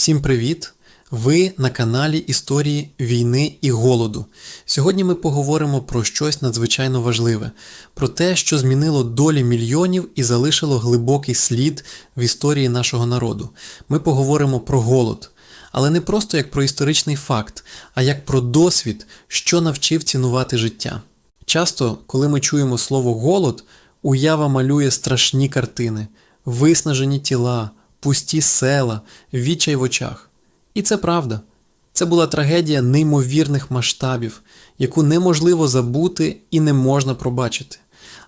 Всім привіт! Ви на каналі Історії війни і голоду. Сьогодні ми поговоримо про щось надзвичайно важливе, про те, що змінило долі мільйонів і залишило глибокий слід в історії нашого народу. Ми поговоримо про голод, але не просто як про історичний факт, а як про досвід, що навчив цінувати життя. Часто, коли ми чуємо слово голод, уява малює страшні картини, виснажені тіла, пусті села, відчай в очах. І це правда. Це була трагедія неймовірних масштабів, яку неможливо забути і не можна пробачити.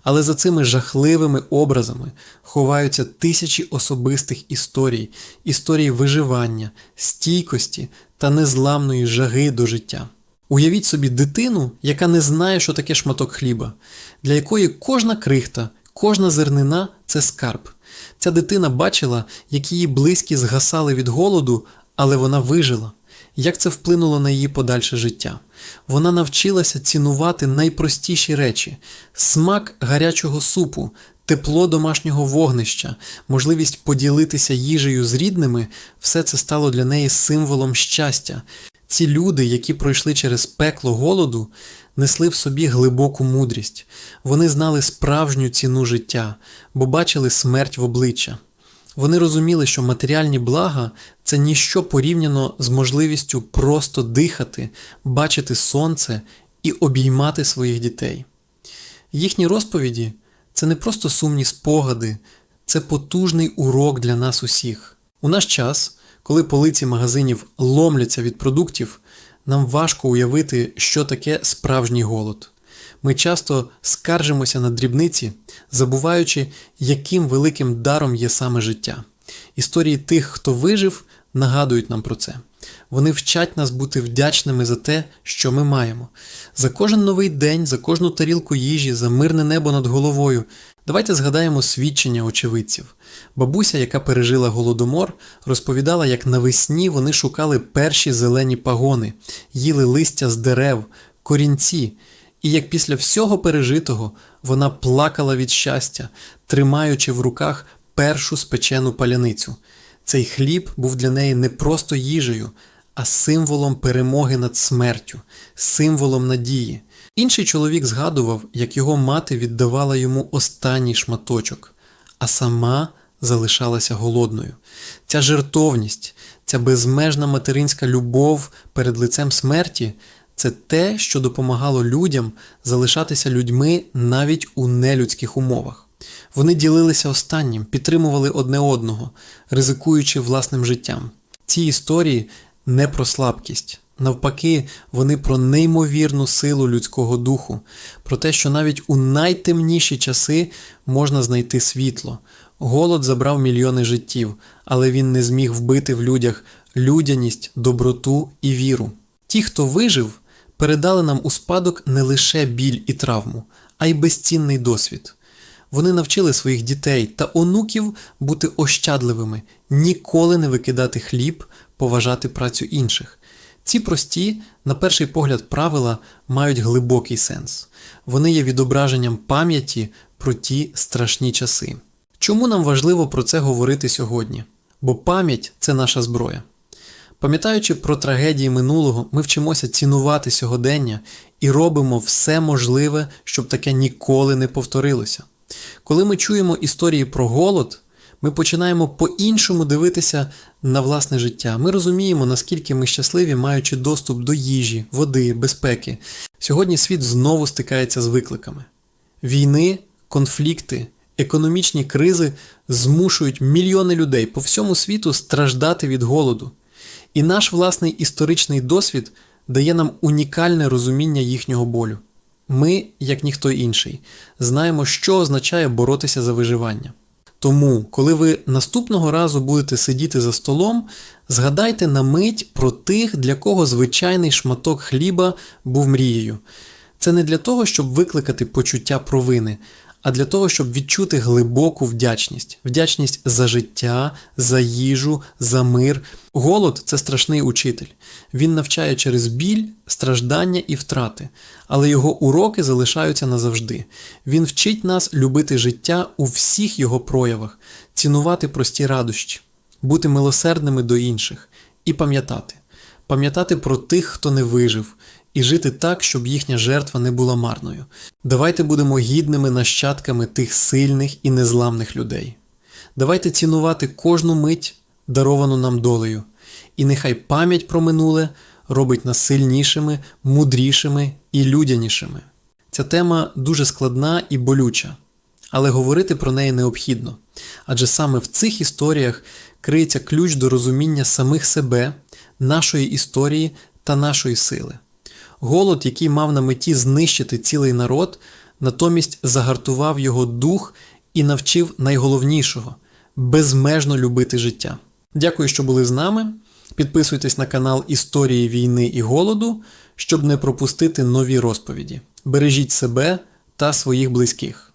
Але за цими жахливими образами ховаються тисячі особистих історій, історій виживання, стійкості та незламної жаги до життя. Уявіть собі дитину, яка не знає, що таке шматок хліба, для якої кожна крихта, кожна зернина це скарб. Ця дитина бачила, як її близькі згасали від голоду, але вона вижила. Як це вплинуло на її подальше життя? Вона навчилася цінувати найпростіші речі: смак гарячого супу, тепло домашнього вогнища, можливість поділитися їжею з рідними все це стало для неї символом щастя. Ці люди, які пройшли через пекло голоду, несли в собі глибоку мудрість. Вони знали справжню ціну життя, бо бачили смерть в обличчя. Вони розуміли, що матеріальні блага це ніщо порівняно з можливістю просто дихати, бачити сонце і обіймати своїх дітей. Їхні розповіді це не просто сумні спогади, це потужний урок для нас усіх. У наш час, коли полиці магазинів ломляться від продуктів, нам важко уявити, що таке справжній голод. Ми часто скаржимося на дрібниці, забуваючи, яким великим даром є саме життя. Історії тих, хто вижив, нагадують нам про це. Вони вчать нас бути вдячними за те, що ми маємо, за кожен новий день, за кожну тарілку їжі, за мирне небо над головою. Давайте згадаємо свідчення очевидців. Бабуся, яка пережила голодомор, розповідала, як навесні вони шукали перші зелені пагони, їли листя з дерев, корінці, і як після всього пережитого вона плакала від щастя, тримаючи в руках першу спечену паляницю. Цей хліб був для неї не просто їжею, а символом перемоги над смертю, символом надії. Інший чоловік згадував, як його мати віддавала йому останній шматочок, а сама залишалася голодною. Ця жертовність, ця безмежна материнська любов перед лицем смерті це те, що допомагало людям залишатися людьми навіть у нелюдських умовах. Вони ділилися останнім, підтримували одне одного, ризикуючи власним життям. Ці історії не про слабкість. Навпаки, вони про неймовірну силу людського духу, про те, що навіть у найтемніші часи можна знайти світло. Голод забрав мільйони життів, але він не зміг вбити в людях людяність, доброту і віру. Ті, хто вижив, передали нам у спадок не лише біль і травму, а й безцінний досвід. Вони навчили своїх дітей та онуків бути ощадливими, ніколи не викидати хліб, поважати працю інших. Ці прості, на перший погляд, правила мають глибокий сенс. Вони є відображенням пам'яті про ті страшні часи. Чому нам важливо про це говорити сьогодні? Бо пам'ять це наша зброя. Пам'ятаючи про трагедії минулого, ми вчимося цінувати сьогодення і робимо все можливе, щоб таке ніколи не повторилося. Коли ми чуємо історії про голод, ми починаємо по-іншому дивитися на власне життя. Ми розуміємо, наскільки ми щасливі, маючи доступ до їжі, води, безпеки. Сьогодні світ знову стикається з викликами. Війни, конфлікти, економічні кризи змушують мільйони людей по всьому світу страждати від голоду. І наш власний історичний досвід дає нам унікальне розуміння їхнього болю. Ми, як ніхто інший, знаємо, що означає боротися за виживання. Тому, коли ви наступного разу будете сидіти за столом, згадайте на мить про тих, для кого звичайний шматок хліба був мрією. Це не для того, щоб викликати почуття провини, а для того, щоб відчути глибоку вдячність, вдячність за життя, за їжу, за мир. Голод це страшний учитель. Він навчає через біль, страждання і втрати, але його уроки залишаються назавжди. Він вчить нас любити життя у всіх його проявах, цінувати прості радощі. бути милосердними до інших і пам'ятати, пам'ятати про тих, хто не вижив, і жити так, щоб їхня жертва не була марною. Давайте будемо гідними нащадками тих сильних і незламних людей. Давайте цінувати кожну мить, даровану нам долею, і нехай пам'ять про минуле робить нас сильнішими, мудрішими і людянішими. Ця тема дуже складна і болюча, але говорити про неї необхідно, адже саме в цих історіях криється ключ до розуміння самих себе, нашої історії та нашої сили. Голод, який мав на меті знищити цілий народ, натомість загартував його дух і навчив найголовнішого безмежно любити життя. Дякую, що були з нами. Підписуйтесь на канал Історії війни і голоду, щоб не пропустити нові розповіді. Бережіть себе та своїх близьких.